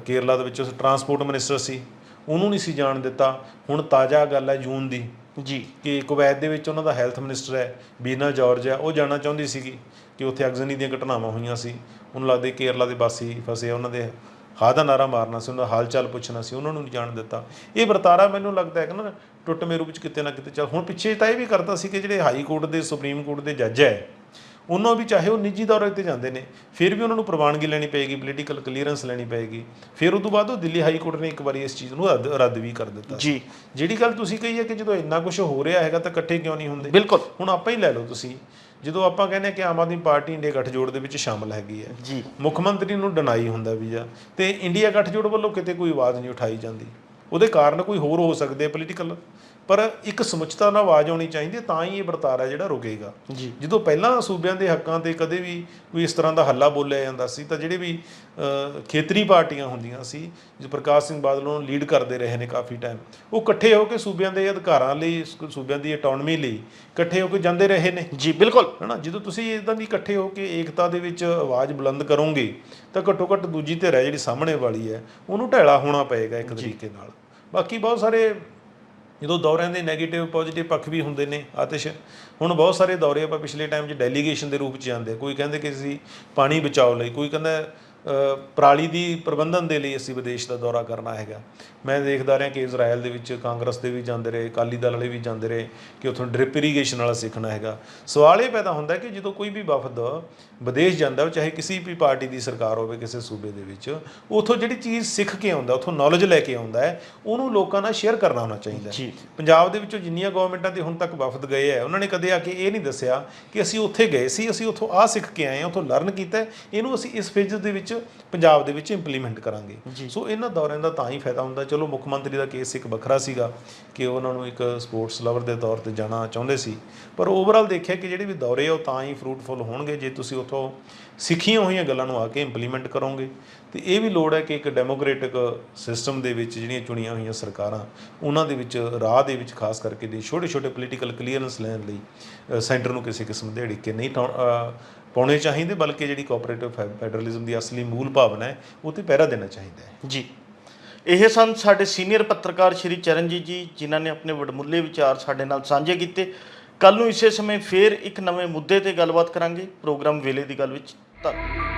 ਕੇਰਲਾ ਦੇ ਵਿੱਚ ਟਰਾਂਸਪੋਰਟ ਮਿਨਿਸਟਰ ਸੀ। ਉਹਨੂੰ ਨਹੀਂ ਸੀ ਜਾਣ ਦਿੱਤਾ। ਹੁਣ ਤਾਜ਼ਾ ਗੱਲ ਹੈ ਜੂਨ ਦੀ ਜੀ। ਕਿ ਕੁਵੈਤ ਦੇ ਵਿੱਚ ਉਹਨਾਂ ਦਾ ਹੈਲਥ ਮਿਨਿਸਟਰ ਹੈ ਬੀਨਾ ਜਾਰਜ ਹੈ। ਉਹ ਜਾਣਾ ਚਾਹੁੰਦੀ ਸੀਗੀ ਕਿ ਉੱਥੇ ਅਗਜ਼ਨੀ ਦੀਆਂ ਘਟਨਾਵਾਂ ਹੋਈਆਂ ਸੀ। ਉਹਨੂੰ ਲੱਗਦਾ ਕੇਰਲਾ ਦੇ ਵਾਸੀ ਫਸੇ ਉਹਨਾਂ ਦੇ ਹਾਂ ਦਾ ਨਾਰਾ ਮਾਰਨਾ ਸੀ ਉਹਨਾਂ ਦਾ ਹਾਲ ਚਾਲ ਪੁੱਛਣਾ ਸੀ ਉਹਨਾਂ ਨੂੰ ਨਹੀਂ ਜਾਣ ਦਿੱਤਾ। ਇਹ ਵਰਤਾਰਾ ਮੈਨੂੰ ਲੱਗਦਾ ਹੈ ਕਿ ਨਾ ਟੁੱਟਵੇਂ ਰੂਪ ਵਿੱਚ ਕਿਤੇ ਨਾ ਕਿਤੇ ਚੱਲ ਹੁਣ ਪਿੱਛੇ ਤਾਂ ਇਹ ਵੀ ਕਰਦਾ ਸੀ ਕਿ ਜਿਹੜੇ ਹਾਈ ਕੋਰਟ ਦੇ ਸੁਪਰੀਮ ਕੋਰਟ ਦੇ ਜੱਜ ਹੈ ਉਹਨਾਂ ਵੀ ਚਾਹੇ ਉਹ ਨਿੱਜੀ ਦੌਰੇ ਤੇ ਜਾਂਦੇ ਨੇ ਫਿਰ ਵੀ ਉਹਨਾਂ ਨੂੰ ਪ੍ਰਵਾਨਗੀ ਲੈਣੀ ਪਏਗੀ ਪੋਲੀਟੀਕਲ ਕਲੀਅਰੈਂਸ ਲੈਣੀ ਪਏਗੀ ਫਿਰ ਉਸ ਤੋਂ ਬਾਅਦ ਉਹ ਦਿੱਲੀ ਹਾਈ ਕੋਰਟ ਨੇ ਇੱਕ ਵਾਰੀ ਇਸ ਚੀਜ਼ ਨੂੰ ਰੱਦ ਰੱਦ ਵੀ ਕਰ ਦਿੱਤਾ ਜੀ। ਜਿਹੜੀ ਗੱਲ ਤੁਸੀਂ ਕਹੀ ਹੈ ਕਿ ਜਦੋਂ ਇੰਨਾ ਕੁਝ ਹੋ ਰਿਹਾ ਹੈਗਾ ਤਾਂ ਇਕੱਠੇ ਕਿਉਂ ਨਹੀਂ ਹੁੰਦੇ? ਬਿਲਕੁਲ। ਹੁਣ ਆਪਾਂ ਹੀ ਲੈ ਲਓ ਤੁਸੀਂ ਜਦੋਂ ਆਪਾਂ ਕਹਿੰਦੇ ਕਿ ਆਮ ਆਦਮੀ ਪਾਰਟੀ ਇੰਡੀਆ ਗੱਠਜੋੜ ਦੇ ਵਿੱਚ ਸ਼ਾਮਲ ਹੈਗੀ ਹੈ। ਜੀ। ਮੁੱਖ ਮੰਤਰੀ ਨੂੰ ਡਿਨਾਈ ਹੁੰਦਾ ਵੀਜ਼ਾ ਤੇ ਇੰਡੀਆ ਗੱਠਜੋੜ ਵੱਲੋਂ ਕਿਤੇ ਕੋਈ ਆਵਾਜ਼ ਨਹੀਂ ਉਠਾਈ ਜਾਂਦੀ। ਉਹਦੇ ਕਾਰਨ ਕੋਈ ਹੋਰ ਹੋ ਸਕਦੇ ਪੋਲੀਟੀਕਲ ਪਰ ਇੱਕ ਸਮੁੱਚਤਾ ਨਾਲ ਆਵਾਜ਼ ਆਉਣੀ ਚਾਹੀਦੀ ਤਾਂ ਹੀ ਇਹ ਵਰਤਾਰਾ ਜਿਹੜਾ ਰੁਕੇਗਾ। ਜੀ। ਜਦੋਂ ਪਹਿਲਾਂ ਸੂਬਿਆਂ ਦੇ ਹੱਕਾਂ ਤੇ ਕਦੇ ਵੀ ਕੋਈ ਇਸ ਤਰ੍ਹਾਂ ਦਾ ਹੱਲਾ ਬੋਲਿਆ ਜਾਂਦਾ ਸੀ ਤਾਂ ਜਿਹੜੇ ਵੀ ਖੇਤਰੀ ਪਾਰਟੀਆਂ ਹੁੰਦੀਆਂ ਸੀ ਜੋ ਪ੍ਰਕਾਸ਼ ਸਿੰਘ ਬਾਦਲ ਨੂੰ ਲੀਡ ਕਰਦੇ ਰਹੇ ਨੇ ਕਾਫੀ ਟਾਈਮ ਉਹ ਇਕੱਠੇ ਹੋ ਕੇ ਸੂਬਿਆਂ ਦੇ ਅਧਿਕਾਰਾਂ ਲਈ ਸੂਬਿਆਂ ਦੀ ਆਟੋਨਮੀ ਲਈ ਇਕੱਠੇ ਹੋ ਕੇ ਜਾਂਦੇ ਰਹੇ ਨੇ। ਜੀ ਬਿਲਕੁਲ। ਹਨਾ ਜਦੋਂ ਤੁਸੀਂ ਇਦਾਂ ਦੀ ਇਕੱਠੇ ਹੋ ਕੇ ਏਕਤਾ ਦੇ ਵਿੱਚ ਆਵਾਜ਼ ਬੁਲੰਦ ਕਰੋਗੇ ਤਾਂ ਘੱਟੋ ਘੱਟ ਦੂਜੀ ਧਿਰ ਹੈ ਜਿਹੜੀ ਸਾਹਮਣੇ ਵਾਲੀ ਹੈ ਉਹਨੂੰ ਢੈਲਾ ਹੋਣਾ ਪਏਗਾ ਇੱਕ ਤਰੀਕੇ ਨਾਲ। ਬਾਕੀ ਬਹੁਤ ਸਾਰੇ ਜਦੋਂ ਦੌਰਿਆਂ ਦੇ 네ਗੇਟਿਵ ਪੋਜ਼ਿਟਿਵ ਪੱਖ ਵੀ ਹੁੰਦੇ ਨੇ ਆਤਿਸ਼, ਹੁਣ ਬਹੁਤ ਸਾਰੇ ਦੌਰੇ ਆਪਾਂ ਪਿਛਲੇ ਟਾਈਮ 'ਚ ਡੈਲੀਗੇਸ਼ਨ ਦੇ ਰੂਪ 'ਚ ਜਾਂਦੇ ਕੋਈ ਕਹਿੰਦੇ ਕਿ ਅਸੀਂ ਪਾਣੀ ਬਚਾਓ ਲਈ, ਕੋਈ ਕਹਿੰਦਾ ਪਰਾਲੀ ਦੀ ਪ੍ਰਬੰਧਨ ਦੇ ਲਈ ਅਸੀਂ ਵਿਦੇਸ਼ ਦਾ ਦੌਰਾ ਕਰਨਾ ਹੈਗਾ। ਮੈਂ ਦੇਖਦਾ ਰਿਹਾ ਕਿ ਇਜ਼ਰਾਈਲ ਦੇ ਵਿੱਚ ਕਾਂਗਰਸ ਦੇ ਵੀ ਜਾਂਦੇ ਰਹੇ ਅਕਾਲੀ ਦਲ ਵਾਲੇ ਵੀ ਜਾਂਦੇ ਰਹੇ ਕਿ ਉੱਥੋਂ ਡ੍ਰਿਪ ਇਰੀਗੇਸ਼ਨ ਵਾਲਾ ਸਿੱਖਣਾ ਹੈਗਾ। ਸਵਾਲ ਇਹ ਪੈਦਾ ਹੁੰਦਾ ਕਿ ਜਦੋਂ ਕੋਈ ਵੀ ਵਫਦ ਵਿਦੇਸ਼ ਜਾਂਦਾ ਚਾਹੇ ਕਿਸੇ ਵੀ ਪਾਰਟੀ ਦੀ ਸਰਕਾਰ ਹੋਵੇ ਕਿਸੇ ਸੂਬੇ ਦੇ ਵਿੱਚ ਉੱਥੋਂ ਜਿਹੜੀ ਚੀਜ਼ ਸਿੱਖ ਕੇ ਆਉਂਦਾ ਉੱਥੋਂ ਨੌਲੇਜ ਲੈ ਕੇ ਆਉਂਦਾ ਹੈ ਉਹਨੂੰ ਲੋਕਾਂ ਨਾਲ ਸ਼ੇਅਰ ਕਰਨਾ ਹੋਣਾ ਚਾਹੀਦਾ ਹੈ। ਜੀ। ਪੰਜਾਬ ਦੇ ਵਿੱਚੋਂ ਜਿੰਨੀਆਂ ਗਵਰਨਮੈਂਟਾਂ ਦੇ ਹੁਣ ਤੱਕ ਵਫਦ ਗਏ ਆ ਉਹਨਾਂ ਨੇ ਕਦੇ ਆ ਕੇ ਇਹ ਨਹੀਂ ਦੱਸਿਆ ਕਿ ਅਸੀਂ ਉੱਥੇ ਗਏ ਸੀ ਅਸੀਂ ਉੱਥੋਂ ਆ ਸਿੱਖ ਕੇ ਆਏ ਆ ਉੱਥੋਂ ਲਰਨ ਕੀਤਾ ਹੈ, ਇਹਨੂੰ ਅਸੀਂ ਇਸ ਫੇਜ਼ ਦੇ ਵਿੱਚ ਪੰਜਾਬ ਦੇ ਵਿੱਚ ਇੰਪਲੀਮੈਂਟ ਕਰਾਂਗੇ। ਸੋ ਇਹਨਾਂ ਦੌਰਿਆਂ ਦਾ ਤਾਂ ਹੀ ਫਾਇਦਾ ਹੁੰਦਾ। ਚਲੋ ਮੁੱਖ ਮੰਤਰੀ ਦਾ ਕੇਸ ਇੱਕ ਵੱਖਰਾ ਸੀਗਾ ਕਿ ਉਹਨਾਂ ਨੂੰ ਇੱਕ ਸਪੋਰਟਸ ਲਵਰ ਦੇ ਤੌਰ ਤੇ ਜਾਣਾ ਚਾਹੁੰਦੇ ਸੀ। ਪਰ ਓਵਰਆਲ ਦੇਖਿਆ ਕਿ ਜਿਹੜੇ ਵੀ ਦੌਰੇ ਉਹ ਤਾਂ ਹੀ ਫਰੂਟਫੁਲ ਹੋਣਗੇ। ਜੇ ਤੁਸੀਂ ਉੱਥੋਂ ਸਿੱਖੀਆਂ ਹੋਈਆਂ ਗੱਲਾਂ ਨੂੰ ਆ ਕੇ ਇੰਪਲੀਮੈਂਟ ਕਰੋਗੇ ਤੇ ਇਹ ਵੀ ਲੋੜ ਹੈ ਕਿ ਇੱਕ ਡੈਮੋਕ੍ਰੈਟਿਕ ਸਿਸਟਮ ਦੇ ਵਿੱਚ ਜਿਹੜੀਆਂ ਚੁਣੀਆਂ ਹੋਈਆਂ ਸਰਕਾਰਾਂ ਉਹਨਾਂ ਦੇ ਵਿੱਚ ਰਾਹ ਦੇ ਵਿੱਚ ਖਾਸ ਕਰਕੇ ਦੇ ਛੋਟੇ ਛੋਟੇ ਪੋਲੀਟੀਕਲ ਕਲੀਅਰੈਂਸ ਲੈਣ ਲਈ ਸੈਂਟਰ ਨੂੰ ਕਿਸੇ ਕਿਸਮ ਦੇ ਅੜਿੱਕੇ ਨਹੀਂ ਪਾਉਣੇ ਚਾਹੀਦੇ, ਬਲਕਿ ਜਿਹੜੀ ਕੋਆਪਰੇਟਿਵ ਫੈਡਰਲਿਜ਼ਮ ਦੀ ਅਸਲੀ ਮੂਲ ਭਾਵਨਾ ਹੈ, ਉਹ ਤੇ ਪਹਿਰਾ ਦੇਣਾ ਚਾਹੀਦਾ ਹੈ। ਜੀ। ਇਹ ਸਨ ਸਾਡੇ ਸੀਨੀਅਰ ਪੱਤਰਕਾਰ ਸ਼੍ਰੀ ਚਰਨਜੀਤ ਜੀ, ਜਿਨ੍ਹਾਂ ਨੇ ਆਪਣੇ ਵਡਮੁੱਲੇ ਵਿਚਾਰ ਸਾਡੇ ਨਾਲ ਸਾਂਝੇ ਕੀਤੇ। ਕੱਲ ਨੂੰ ਇਸੇ ਸਮੇਂ ਫੇਰ ਇੱਕ ਨਵੇਂ ਮੁੱਦੇ ਤੇ ਗੱਲਬਾਤ ਕਰਾਂਗੇ। ਪ੍ਰੋਗਰਾਮ ਵੇਲੇ ਦੀ ਗੱਲ ਵਿੱਚ ਧੰਨਵਾਦ।